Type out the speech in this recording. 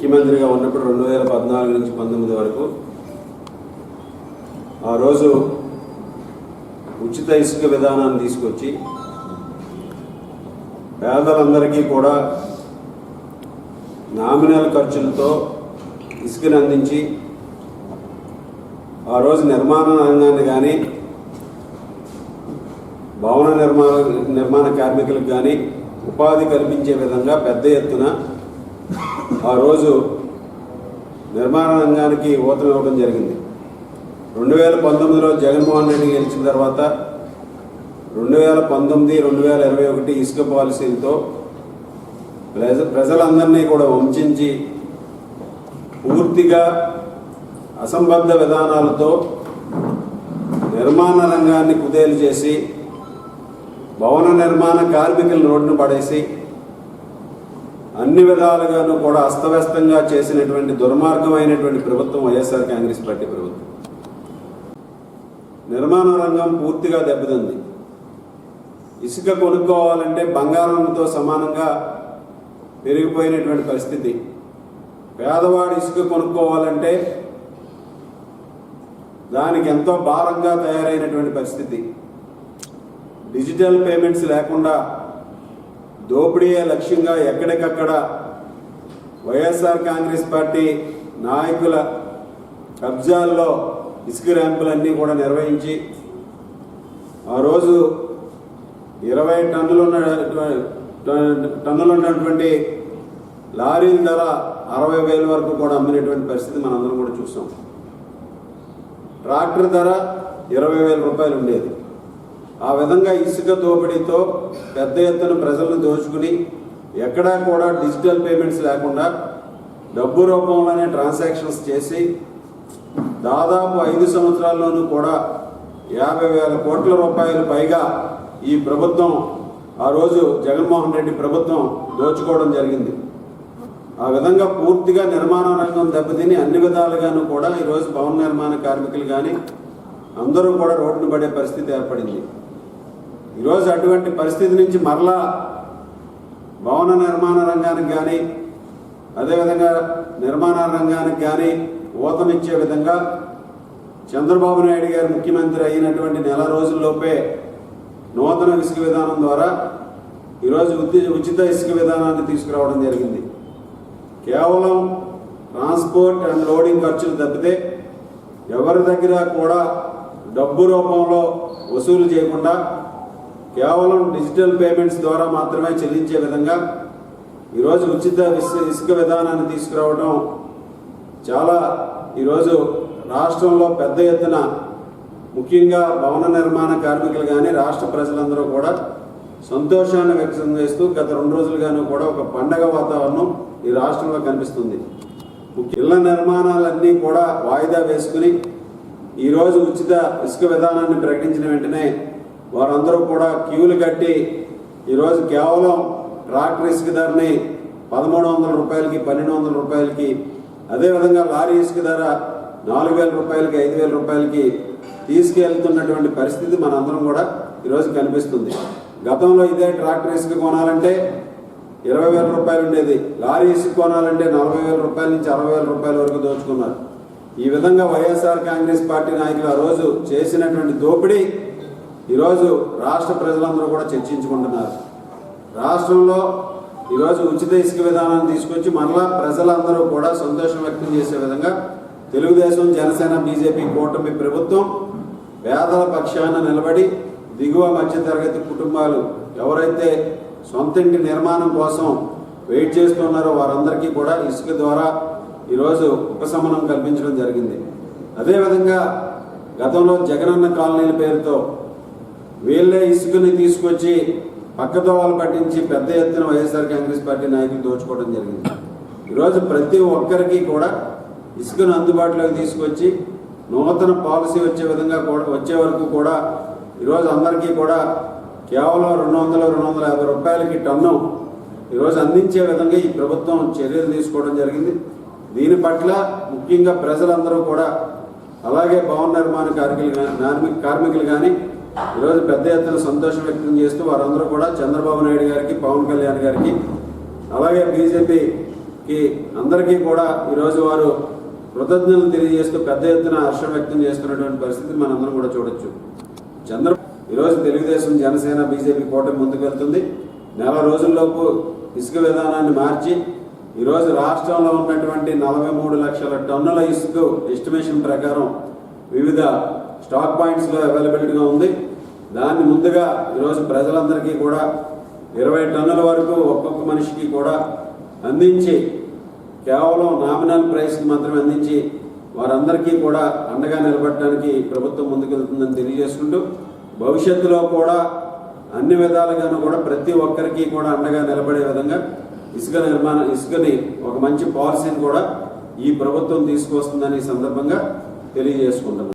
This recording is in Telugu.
ముఖ్యమంత్రిగా ఉన్నప్పుడు రెండు వేల పద్నాలుగు నుంచి పంతొమ్మిది వరకు ఆ రోజు ఉచిత ఇసుక విధానాన్ని తీసుకొచ్చి పేదలందరికీ కూడా నామినల్ ఖర్చులతో ఇసుకను అందించి ఆ రోజు నిర్మాణ రంగాన్ని కానీ భవన నిర్మాణ నిర్మాణ కార్మికులకు కానీ ఉపాధి కల్పించే విధంగా పెద్ద ఎత్తున ఆ రోజు నిర్మాణ రంగానికి ఊతం ఇవ్వడం జరిగింది. రెండు వేల పంతొమ్మిదిలో జగన్మోహన్ రెడ్డి గెలిచిన తర్వాత రెండు వేల పంతొమ్మిది రెండు వేల ఇరవై ఒకటి ఇసుక పాలసీలతో ప్రజ ప్రజలందరినీ కూడా వంచి పూర్తిగా అసంబద్ధ విధానాలతో నిర్మాణ రంగాన్ని కుదేలు చేసి భవన నిర్మాణ కార్మికులను రోడ్డును పడేసి అన్ని విధాలుగాను కూడా అస్తవ్యస్తంగా చేసినటువంటి దుర్మార్గమైనటువంటి ప్రభుత్వం వైఎస్ఆర్ కాంగ్రెస్ పార్టీ ప్రభుత్వం. నిర్మాణ రంగం పూర్తిగా దెబ్బతింది. ఇసుక కొనుక్కోవాలంటే బంగారంతో సమానంగా పెరిగిపోయినటువంటి పరిస్థితి. పేదవాడు ఇసుక కొనుక్కోవాలంటే దానికి ఎంతో భారంగా తయారైనటువంటి పరిస్థితి. డిజిటల్ పేమెంట్స్ లేకుండా దోపిడీయే లక్ష్యంగా ఎక్కడికక్కడ వైఎస్ఆర్ కాంగ్రెస్ పార్టీ నాయకుల కబ్జాల్లో ఇసుక ర్యాంపులన్నీ కూడా నిర్వహించి ఆ రోజు ఇరవై టన్నులు ఉన్న టన్నులు ఉన్నటువంటి లారీల ధర అరవై వేల వరకు కూడా అమ్మినటువంటి పరిస్థితి మనందరం కూడా చూసాం. ట్రాక్టర్ ధర ఇరవై వేల రూపాయలు ఉండేది. ఆ విధంగా ఇసుక దోపిడీతో పెద్ద ఎత్తున ప్రజలను దోచుకుని ఎక్కడా కూడా డిజిటల్ పేమెంట్స్ లేకుండా డబ్బు రూపంలోనే ట్రాన్సాక్షన్స్ చేసి దాదాపు ఐదు సంవత్సరాల్లోనూ కూడా యాభై వేల కోట్ల రూపాయలు పైగా ఈ ప్రభుత్వం ఆ రోజు జగన్మోహన్ రెడ్డి ప్రభుత్వం దోచుకోవడం జరిగింది. ఆ విధంగా పూర్తిగా నిర్మాణ రంగం దెబ్బతిని అన్ని విధాలుగాను కూడా ఈరోజు భవన నిర్మాణ కార్మికులు కానీ అందరూ కూడా రోడ్డును పడే పరిస్థితి ఏర్పడింది. ఈరోజు అటువంటి పరిస్థితి నుంచి మరలా భవన నిర్మాణ రంగానికి కానీ అదేవిధంగా నిర్మాణ రంగానికి కానీ ఊతమిచ్చే విధంగా చంద్రబాబు నాయుడు గారు ముఖ్యమంత్రి అయినటువంటి నెల రోజుల్లోపే నూతన ఇసుక విధానం ద్వారా ఈరోజు ఉచి ఉచిత ఇసుక విధానాన్ని తీసుకురావడం జరిగింది. కేవలం ట్రాన్స్పోర్ట్ అండ్ లోడింగ్ ఖర్చులు తప్పితే ఎవరి దగ్గర కూడా డబ్బు రూపంలో వసూలు చేయకుండా కేవలం డిజిటల్ పేమెంట్స్ ద్వారా మాత్రమే చెల్లించే విధంగా ఈరోజు ఉచిత ఇసుక విధానాన్ని తీసుకురావడం చాలా ఈరోజు రాష్ట్రంలో పెద్ద ఎత్తున ముఖ్యంగా భవన నిర్మాణ కార్మికులు కానీ రాష్ట్ర ప్రజలందరూ కూడా సంతోషాన్ని వ్యక్తం చేస్తూ గత రెండు రోజులుగాను కూడా ఒక పండగ వాతావరణం ఈ రాష్ట్రంలో కనిపిస్తుంది. ఇళ్ళ నిర్మాణాలన్నీ కూడా వాయిదా వేసుకుని ఈరోజు ఉచిత ఇసుక విధానాన్ని ప్రకటించిన వెంటనే వారందరూ కూడా క్యూలు కట్టి ఈరోజు కేవలం ట్రాక్టర్ ఇసుక ధరని పదమూడు వందల రూపాయలకి పన్నెండు వందల రూపాయలకి అదేవిధంగా లారీ ఇసుక ధర నాలుగు వేల రూపాయలకి ఐదు వేల రూపాయలకి తీసుకెళ్తున్నటువంటి పరిస్థితి మనందరం కూడా ఈరోజు కనిపిస్తుంది. గతంలో ఇదే ట్రాక్టర్ ఇసుక కొనాలంటే ఇరవై వేల రూపాయలు ఉండేది. లారీ ఇసుక కొనాలంటే నలభై వేల రూపాయల నుంచి అరవై వేల రూపాయల వరకు దోచుకున్నారు. ఈ విధంగా వైఎస్ఆర్ కాంగ్రెస్ పార్టీ నాయకులు ఆ రోజు చేసినటువంటి దోపిడీ ఈరోజు రాష్ట్ర ప్రజలందరూ కూడా చర్చించుకుంటున్నారు. రాష్ట్రంలో ఈరోజు ఉచిత ఇసుక విధానాన్ని తీసుకొచ్చి మరలా ప్రజలందరూ కూడా సంతోషం వ్యక్తం చేసే విధంగా తెలుగుదేశం జనసేన బీజేపీ కూటమి ప్రభుత్వం పేదల పక్షాన నిలబడి దిగువ మధ్యతరగతి కుటుంబాలు ఎవరైతే సొంత ఇంటి నిర్మాణం కోసం వెయిట్ చేస్తున్నారో వారందరికీ కూడా ఇసుక ద్వారా ఈరోజు ఉపశమనం కల్పించడం జరిగింది. అదేవిధంగా గతంలో జగనన్న కాలనీల పేరుతో వీళ్ళే ఇసుకని తీసుకొచ్చి పక్కదోవలు పట్టించి పెద్ద ఎత్తున వైఎస్ఆర్ కాంగ్రెస్ పార్టీ నాయకులు దోచుకోవడం జరిగింది. ఈరోజు ప్రతి ఒక్కరికి కూడా ఇసుకను అందుబాటులోకి తీసుకొచ్చి నూతన పాలసీ వచ్చే విధంగా కూడా వచ్చే వరకు కూడా ఈరోజు అందరికీ కూడా కేవలం రెండు వందల రెండు వందల యాభై రూపాయలకి టన్ను ఈరోజు అందించే విధంగా ఈ ప్రభుత్వం చర్యలు తీసుకోవడం జరిగింది. దీని పట్ల ముఖ్యంగా ప్రజలందరూ కూడా అలాగే భవన నిర్మాణ కార్మికులు కార్మికులు కానీ ఈరోజు పెద్ద ఎత్తున సంతోషం వ్యక్తం చేస్తూ వారందరూ కూడా చంద్రబాబు నాయుడు గారికి పవన్ కళ్యాణ్ గారికి అలాగే బీజేపీకి అందరికీ కూడా ఈరోజు వారు కృతజ్ఞతలు తెలియజేస్తూ పెద్ద ఎత్తున హర్షం వ్యక్తం చేస్తున్నటువంటి పరిస్థితి మనందరం కూడా చూడొచ్చు. చంద్ర ఈరోజు తెలుగుదేశం జనసేన బీజేపీ కూటమి ముందుకు వెళ్తుంది. నెల రోజుల్లోపు ఇసుక విధానాన్ని మార్చి ఈరోజు రాష్ట్రంలో ఉన్నటువంటి నలభై మూడు లక్షల టన్నుల ఇసుక ఎస్టిమేషన్ ప్రకారం వివిధ స్టాక్ పాయింట్స్లో అవైలబిలిటీగా ఉంది. దాన్ని ముందుగా ఈరోజు ప్రజలందరికీ కూడా ఇరవై టన్నుల వరకు ఒక్కొక్క మనిషికి కూడా అందించి కేవలం నామినల్ ప్రైస్కి మాత్రమే అందించి వారందరికీ కూడా అండగా నిలబడటానికి ప్రభుత్వం ముందుకెళ్తుందని తెలియజేసుకుంటూ భవిష్యత్తులో కూడా అన్ని విధాలుగాను కూడా ప్రతి ఒక్కరికి కూడా అండగా నిలబడే విధంగా ఇసుక నిర్మాణం ఇసుకని ఒక మంచి పాలసీని కూడా ఈ ప్రభుత్వం తీసుకొస్తుందని సందర్భంగా తెలియజేసుకుంటున్నాం.